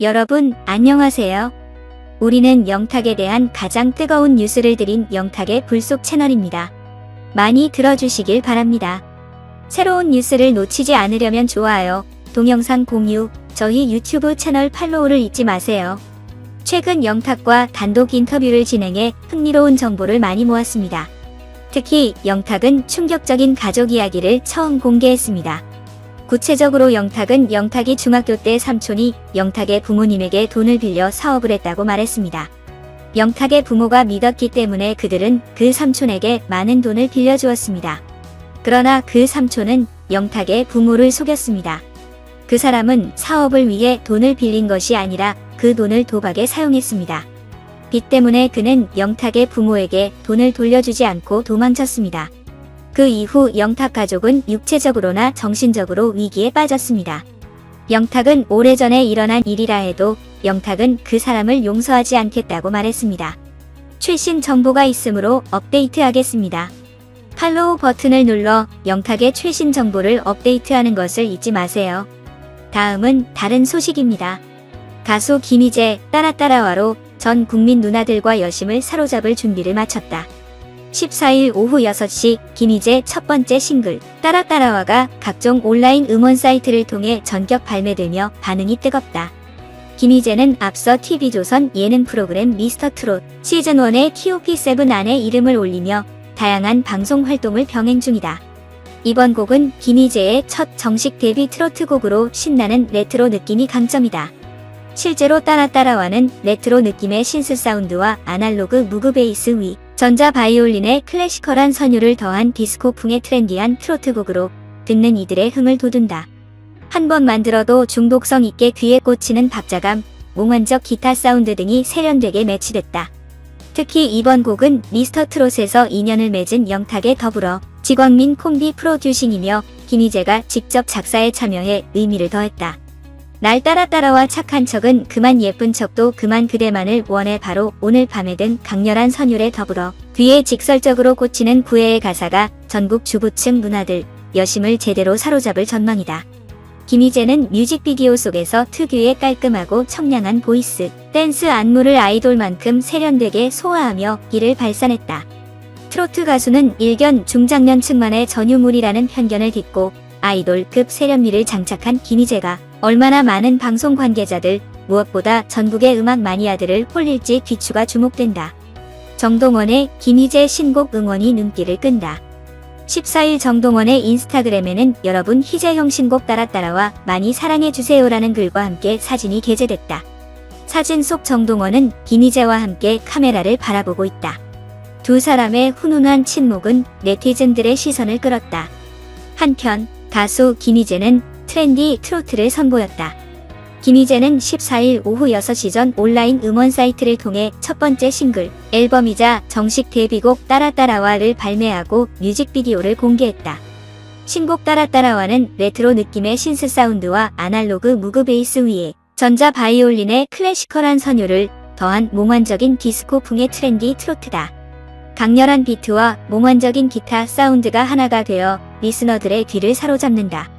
여러분, 안녕하세요. 우리는 영탁에 대한 가장 뜨거운 뉴스를 드린 영탁의 불속 채널입니다. 많이 들어주시길 바랍니다. 새로운 뉴스를 놓치지 않으려면 좋아요, 동영상 공유, 저희 유튜브 채널 팔로우를 잊지 마세요. 최근 영탁과 단독 인터뷰를 진행해 흥미로운 정보를 많이 모았습니다. 특히 영탁은 충격적인 가족 이야기를 처음 공개했습니다. 구체적으로 영탁은 영탁이 중학교 때 삼촌이 영탁의 부모님에게 돈을 빌려 사업을 했다고 말했습니다. 영탁의 부모가 믿었기 때문에 그들은 그 삼촌에게 많은 돈을 빌려주었습니다. 그러나 그 삼촌은 영탁의 부모를 속였습니다. 그 사람은 사업을 위해 돈을 빌린 것이 아니라 그 돈을 도박에 사용했습니다. 빚 때문에 그는 영탁의 부모에게 돈을 돌려주지 않고 도망쳤습니다. 그 이후 영탁 가족은 육체적으로나 정신적으로 위기에 빠졌습니다. 영탁은 오래전에 일어난 일이라 해도 영탁은 그 사람을 용서하지 않겠다고 말했습니다. 최신 정보가 있으므로 업데이트하겠습니다. 팔로우 버튼을 눌러 영탁의 최신 정보를 업데이트하는 것을 잊지 마세요. 다음은 다른 소식입니다. 가수 김희재 따라따라와로 전 국민 누나들과 여심을 사로잡을 준비를 마쳤다. 14일 오후 6시 김희재 첫 번째 싱글 따라 따라와가 각종 온라인 음원 사이트를 통해 전격 발매되며 반응이 뜨겁다. 김희재는 앞서 TV조선 예능 프로그램 미스터 트롯 시즌1의 TOP7 안에 이름을 올리며 다양한 방송 활동을 병행 중이다. 이번 곡은 김희재의 첫 정식 데뷔 트로트 곡으로 신나는 레트로 느낌이 강점이다. 실제로 따라 따라와는 레트로 느낌의 신스 사운드와 아날로그 무그 베이스 위, 전자 바이올린의 클래시컬한 선율을 더한 디스코풍의 트렌디한 트로트 곡으로 듣는 이들의 흥을 돋운다. 한 번 만들어도 중독성 있게 귀에 꽂히는 박자감, 몽환적 기타 사운드 등이 세련되게 매치됐다. 특히 이번 곡은 미스터 트롯에서 인연을 맺은 영탁에 더불어 지광민 콤비 프로듀싱이며 김희재가 직접 작사에 참여해 의미를 더했다. 날 따라 따라와 착한 척은 그만 예쁜 척도 그만 그대만을 원해 바로 오늘 밤에 든 강렬한 선율에 더불어 귀에 직설적으로 꽂히는 구애의 가사가 전국 주부층 문화들 여심을 제대로 사로잡을 전망이다. 김희재는 뮤직비디오 속에서 특유의 깔끔하고 청량한 보이스, 댄스 안무를 아이돌만큼 세련되게 소화하며 기를 발산했다. 트로트 가수는 일견 중장년층만의 전유물이라는 편견을 딛고 아이돌급 세련미를 장착한 김희재가 얼마나 많은 방송 관계자들, 무엇보다 전국의 음악 마니아들을 홀릴지 귀추가 주목된다. 정동원의 김희재 신곡 응원이 눈길을 끈다. 14일 정동원의 인스타그램에는 여러분 희재 형 신곡 따라 따라와 많이 사랑해주세요라는 글과 함께 사진이 게재됐다. 사진 속 정동원은 김희재와 함께 카메라를 바라보고 있다. 두 사람의 훈훈한 친목은 네티즌들의 시선을 끌었다. 한편 가수 김희재는 트렌디 트로트를 선보였다. 김희재는 14일 오후 6시 전 온라인 음원 사이트를 통해 첫 번째 싱글, 앨범이자 정식 데뷔곡 따라따라와를 발매하고 뮤직비디오를 공개했다. 신곡 따라따라와는 레트로 느낌의 신스 사운드와 아날로그 무그 베이스 위에 전자 바이올린의 클래시컬한 선율을 더한 몽환적인 디스코풍의 트렌디 트로트다. 강렬한 비트와 몽환적인 기타 사운드가 하나가 되어 리스너들의 귀를 사로잡는다.